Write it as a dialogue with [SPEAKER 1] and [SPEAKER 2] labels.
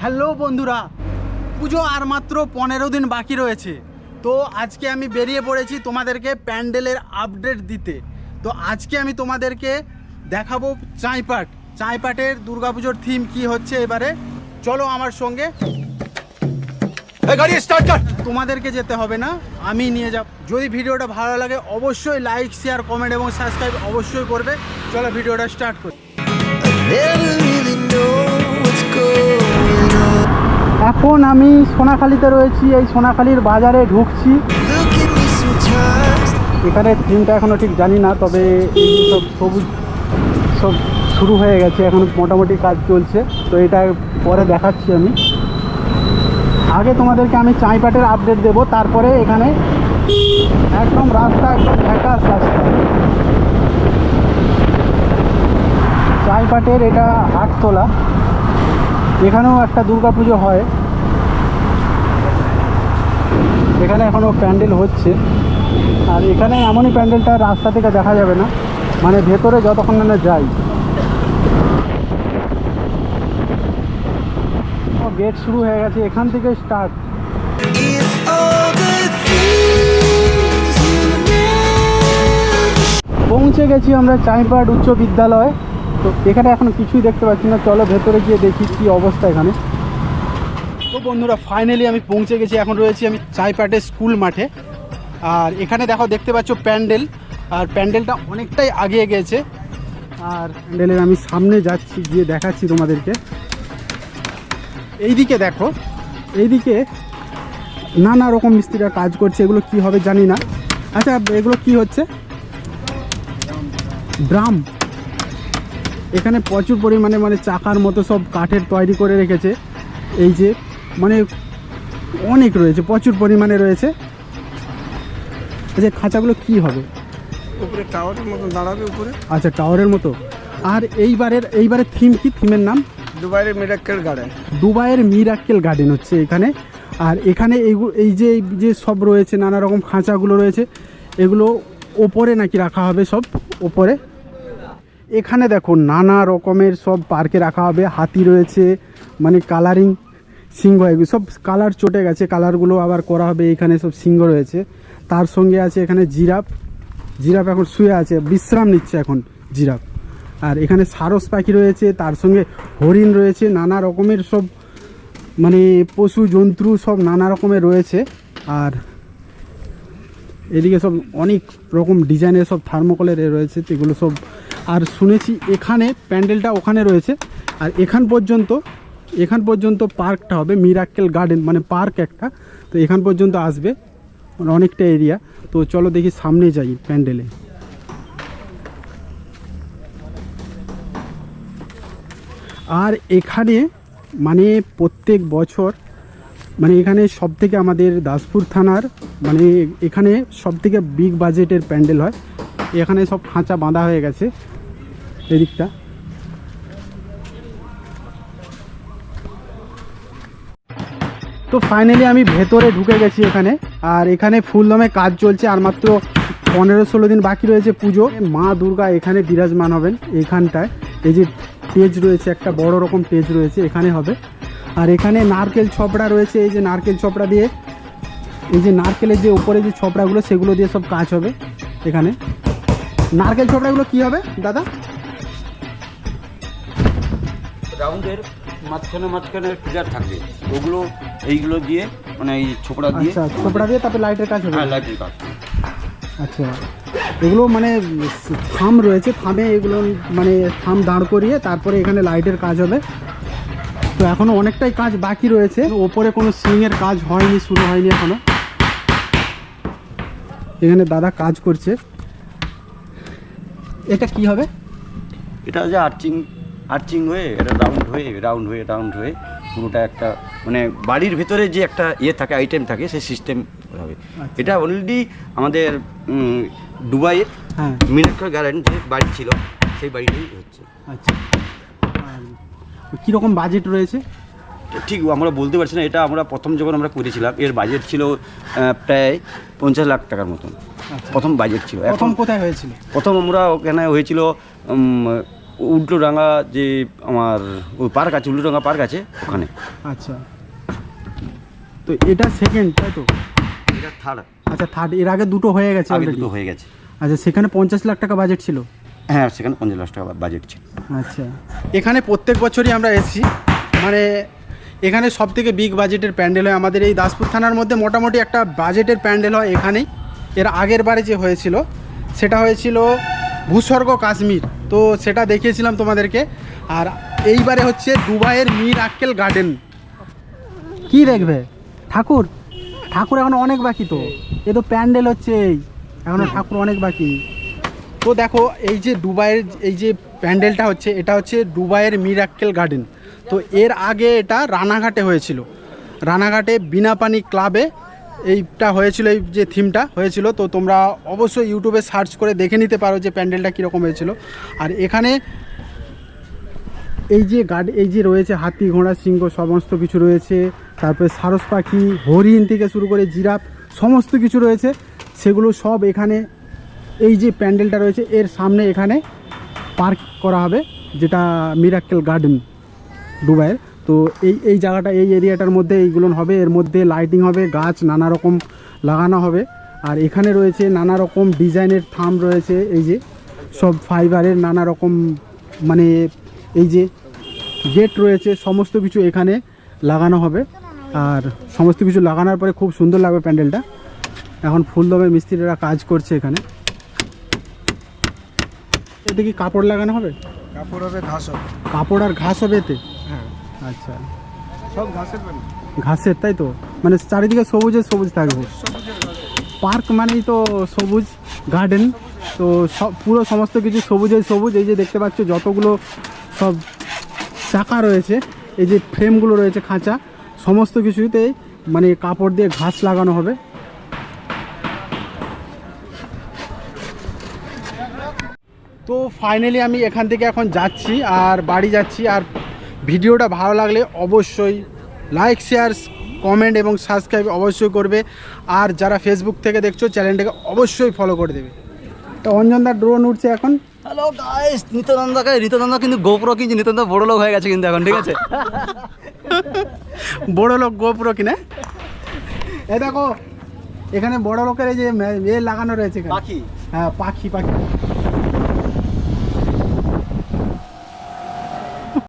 [SPEAKER 1] Hello বন্ধুরা, পুজো আর মাত্র পনেরো দিন বাকি রয়েছে। তো আজকে আমি বেরিয়ে পড়েছি তোমাদেরকে প্যান্ডেলের আপডেট দিতে। তো আজকে আমি তোমাদেরকে দেখাবো চাঁইপাট। চাঁইপাটের দুর্গাপুজোর থিম কি হচ্ছে এবারে? চলো আমার সঙ্গে
[SPEAKER 2] স্টার্ট
[SPEAKER 1] তোমাদেরকে যেতে হবে না, আমি নিয়ে যাব। যদি ভিডিওটা ভালো লাগে, অবশ্যই লাইক শেয়ার কমেন্ট এবং সাবস্ক্রাইব অবশ্যই করবে। চলো ভিডিওটা স্টার্ট করি. এখন আমি সোনাখালীতে রয়েছি, এই সোনাখালীর বাজারে ঢুকছি। এখানে থিমটা এখনও ঠিক জানি না, তবে সব সবুজ সব শুরু হয়ে গেছে, এখন মোটামুটি কাজ চলছে। তো এটা পরে দেখাচ্ছি আমি। আগে তোমাদেরকে আমি চাঁইপাটের আপডেট দেব, তারপরে এখানে একদম রাস্তা একদম রাস্তা চাঁইপাটের এটা হাটতলা, এখানেও একটা দুর্গাপুজো হয়। এখানে এখনও প্যান্ডেল হচ্ছে। আর এখানে এমনই প্যান্ডেলটা রাস্তা থেকে দেখা যাবে না। মানে ভেতরে যতক্ষণ না যাই গেট শুরু হয়ে গেছে এখান থেকে স্টার্ট পৌঁছে গেছি আমরা চাইপাট উচ্চ বিদ্যালয়। তো এখানে এখন কিছুই দেখতে পাচ্ছি না। চলো ভেতরে গিয়ে দেখি কি অবস্থা এখানে। তো বন্ধুরা ফাইনালি আমি পৌঁছে গেছি। এখন রয়েছি আমি চাইপাটের স্কুল মাঠে। আর এখানে দেখো দেখতে পাচ্ছ প্যান্ডেল। আর প্যান্ডেলটা অনেকটাই আগিয়ে গেছে। আর প্যান্ডেলের আমি সামনে যাচ্ছি গিয়ে দেখাচ্ছি তোমাদেরকে। এইদিকে দেখো এইদিকে নানা রকম মিস্ত্রিরা কাজ করছে এগুলো কি হবে জানি না। আচ্ছা এগুলো কি হচ্ছে? ড্রাম। এখানে প্রচুর পরিমাণে মানে চাকার মতো সব কাঠের তৈরি করে রেখেছে। এই যে মানে অনেক রয়েছে প্রচুর পরিমাণে রয়েছে। আচ্ছা খাঁচাগুলো কি হবে?
[SPEAKER 2] উপরে টাওয়ারের মতো দাঁড়াবে উপরে।
[SPEAKER 1] আচ্ছা টাওয়ারের মতো। আর এইবারের এইবারের থিম কি? থিমের নাম?
[SPEAKER 2] দুবাইয়ের মিরাক্কেল গার্ডেন।
[SPEAKER 1] দুবাইয়ের মিরাক্কেল গার্ডেন হচ্ছে এখানে। আর এখানে এই যে যে সব রয়েছে, নানা রকম খাঁচাগুলো রয়েছে, এগুলো ওপরে নাকি রাখা হবে সব? ওপরে। এখানে দেখো, নানা রকমের সব পার্কে রাখা হবে। হাতি রয়েছে মানে কালারিং সিংহ, এগুলো সব কালার চটে গেছে। কালারগুলো আবার করা হবে, এখানে সব সিংহ রয়েছে। তার সঙ্গে আছে এখানে জিরাফ। জিরাফ এখন শুয়ে আছে। বিশ্রাম নিচ্ছে এখন জিরাফ। আর এখানে সারস পাখি রয়েছে, তার সঙ্গে হরিণ রয়েছে, নানা রকমের সব মানে পশু, জন্তু সব নানা রকমের রয়েছে। আর এদিকে সব অনেক রকম ডিজাইনের সব থার্মোকলের রয়েছে, এগুলো সব। আর শুনেছি এখানে প্যান্ডেলটা ওখানে রয়েছে। আর এখান পর্যন্ত এখান পর্যন্ত পার্কটা হবে, মিরাক্কেল গার্ডেন মানে পার্ক একটা। তো এখান পর্যন্ত আসবে মানে অনেকটা এরিয়া। তো চলো দেখি সামনে যাই প্যান্ডেলে। আর এখানে মানে প্রত্যেক বছর মানে এখানে সব থেকে আমাদের দাসপুর থানার মানে এখানে সব থেকে বিগ বাজেটের প্যান্ডেল হয়। এখানে সব খাঁচা বাঁধা হয়ে গেছে। এদিকটা। তো ফাইনালি আমি ভেতরে ঢুকে গেছি এখানে। আর এখানে ফুলদমে কাজ চলছে, আর মাত্র পনেরো ষোলো দিন বাকি রয়েছে পুজো। মা দুর্গা এখানে বিরাজমান হবেন এখানটায়। এই যে টেজ রয়েছে একটা বড় রকম পেজ রয়েছে এখানে হবে। আর এখানে নারকেল ছপড়া রয়েছে এই যে নারকেল ছপড়া দিয়ে এই যে নারকেলের যে উপরে যে ছপড়াগুলো সেগুলো দিয়ে সব কাজ হবে এখানে। নারকেল ছপড়াগুলো কি হবে দাদা?
[SPEAKER 3] রাউন্ডের মাঝখানে মাঝখানে পিলার থাকবে। ওগুলো এইগুলো দিয়ে মানে এই ছোকরা দিয়ে
[SPEAKER 1] আচ্ছা ছপড়া দিয়ে তারপরে লাইটের কাজ হবে।
[SPEAKER 3] হ্যাঁ লাইটের কাজ।
[SPEAKER 1] আচ্ছা। এগুলো মানে থাম রয়েছে, থামে এগুলো মানে থাম দাঁড় করিয়ে তারপরে এখানে লাইটের কাজ হবে। তো এখনও অনেকটাই কাজ বাকি রয়েছে। ওপরে কোনো সিংয়ের কাজ হয়নি, শুরু হয়নি এখনও। এখানে দাদা কাজ করছে। এটা কি হবে?
[SPEAKER 3] এটা যে আর্চিং আর্চিং হয়ে, এটা রাউন্ড হয়ে রাউন্ড হয়ে রাউন্ড হয়ে পুরোটা একটা মানে বাড়ির ভিতরে যে একটা ইয়ে থাকে আইটেম থাকে, সেই সিস্টেম হবে। এটা অলরেডি আমাদের দুবাইয়ের
[SPEAKER 1] হ্যাঁ।
[SPEAKER 3] মিনাক্ষর গার্ডেন যে বাড়ি ছিল সেই বাড়িটাই হচ্ছে।
[SPEAKER 1] আচ্ছা। কীরকম বাজেট রয়েছে?
[SPEAKER 3] ঠিক আমরা বলতে পারছি না এটা আমরা প্রথম যখন আমরা করেছিলাম এর বাজেট ছিল প্রায় পঞ্চাশ লাখ টাকার মতন। প্রথম বাজেট ছিল।
[SPEAKER 1] প্রথম
[SPEAKER 3] এখন
[SPEAKER 1] কোথায় হয়েছিল?
[SPEAKER 3] প্রথম আমরা ওখানে হয়েছিল উল্টোডাঙ্গা যে আমার ওই পার্ক আছে উল্টোডাঙ্গা পার্ক আছে ওখানে।
[SPEAKER 1] আচ্ছা। তো এটা সেকেন্ড তাই তো?
[SPEAKER 3] এটা থার্ড
[SPEAKER 1] আচ্ছা থার্ড এর আগে দুটো হয়ে গেছে
[SPEAKER 3] আগে
[SPEAKER 1] অলরেডি
[SPEAKER 3] দুটো হয়ে গেছে।
[SPEAKER 1] আচ্ছা সেখানে পঞ্চাশ লাখ টাকা বাজেট ছিল?
[SPEAKER 3] হ্যাঁ সেখানে পঞ্চাশ লাখ টাকা বাজেট ছিল।
[SPEAKER 1] আচ্ছা। এখানে প্রত্যেক বছরই আমরা এসেছি। মানে এখানে সব থেকে বিগ বাজেটের প্যান্ডেল হয় আমাদের এই দাসপুর থানার মধ্যে। মোটামুটি একটা বাজেটের প্যান্ডেল হয় এখানেই। এর আগের বারে যে হয়েছিল সেটা হয়েছিল ভূস্বর্গ কাশ্মীর। তো সেটা দেখিয়েছিলাম তোমাদেরকে। আর এইবারে হচ্ছে দুবাইয়ের মীর আক্কেল গার্ডেন। কি দেখবে? ঠাকুর ঠাকুর এখন অনেক বাকি তো। এ তো প্যান্ডেল হচ্ছে এই। এখনও ঠাকুর অনেক বাকি। তো দেখো এই যে দুবাইয়ের এই যে প্যান্ডেলটা হচ্ছে এটা হচ্ছে দুবাইয়ের মিরাক্কেল গার্ডেন। তো এর আগে এটা রানাঘাটে হয়েছিল। রানাঘাটে বিনাপানি ক্লাবে এইটা হয়েছিল এই যে থিমটা হয়েছিল। তো তোমরা অবশ্যই ইউটিউবে সার্চ করে দেখে নিতে পারো যে প্যান্ডেলটা কীরকম হয়েছিল। আর এখানে এই যে গার্ড এই যে রয়েছে হাতি, ঘোড়া, সিংহ, সমস্ত কিছু রয়েছে। তারপরে সারস পাখি, হরিণ থেকে শুরু করে জিরাফ, সমস্ত কিছু রয়েছে। সেগুলো সব এখানে, এই যে প্যান্ডেলটা রয়েছে, এর সামনে এখানে পার্ক করা হবে, যেটা মিরাক্কেল গার্ডেন, দুবাইয়ের। তো এই এই জায়গাটা, এই এরিয়াটার মধ্যে এইগুলো হবে। এর মধ্যে লাইটিং হবে, গাছ নানা রকম লাগানো হবে। আর এখানে রয়েছে নানা রকম ডিজাইনের থাম রয়েছে, এই যে সব ফাইবারের নানা রকম মানে এই যে গেট রয়েছে সমস্ত কিছু এখানে লাগানো হবে। আর সমস্ত কিছু লাগানোর পরে খুব সুন্দর লাগবে প্যান্ডেলটা। এখন ফুলদমে মিস্ত্রিরা কাজ করছে এখানে। এতে কি কাপড় লাগানো হবে?
[SPEAKER 2] কাপড় হবে ঘাস হবে।
[SPEAKER 1] কাপড় আর ঘাস হবে এতে?
[SPEAKER 2] হ্যাঁ।
[SPEAKER 1] আচ্ছা।
[SPEAKER 2] সব ঘাসের
[SPEAKER 1] ঘাসের তাই তো? মানে চারিদিকে সবুজে সবুজ থাকবে। পার্ক মানেই তো সবুজ গার্ডেন। তো সব পুরো সমস্ত কিছু সবুজে সবুজ। এই যে দেখতে পাচ্ছ যতগুলো সব চাকা রয়েছে, এই যে ফ্রেমগুলো রয়েছে খাঁচা, সমস্ত কিছুতে মানে কাপড় দিয়ে ঘাস লাগানো হবে। তো ফাইনালি আমি এখান থেকে এখন যাচ্ছি আর বাড়ি যাচ্ছি আর ভিডিওটা ভালো লাগলে অবশ্যই লাইক শেয়ার কমেন্ট এবং সাবস্ক্রাইব অবশ্যই করবে। আর যারা ফেসবুক থেকে দেখছ চ্যানেলটাকে অবশ্যই ফলো করে দেবে। তো অঞ্জনদার ড্রোন উঠছে এখন।
[SPEAKER 4] হ্যালো গাইস নিত্যনন্দাকে নিত্যনন্দা কিন্তু গোপ্রো কিনছে। নিত্যনন্দা বড় লোক হয়ে গেছে কিন্তু এখন ঠিক আছে?
[SPEAKER 1] বড় লোক গোপুরো কিনে। এ দেখো এখানে বড় লোকের এই যে এ লাগানো রয়েছে
[SPEAKER 4] পাখি?
[SPEAKER 1] হ্যাঁ পাখি পাখি।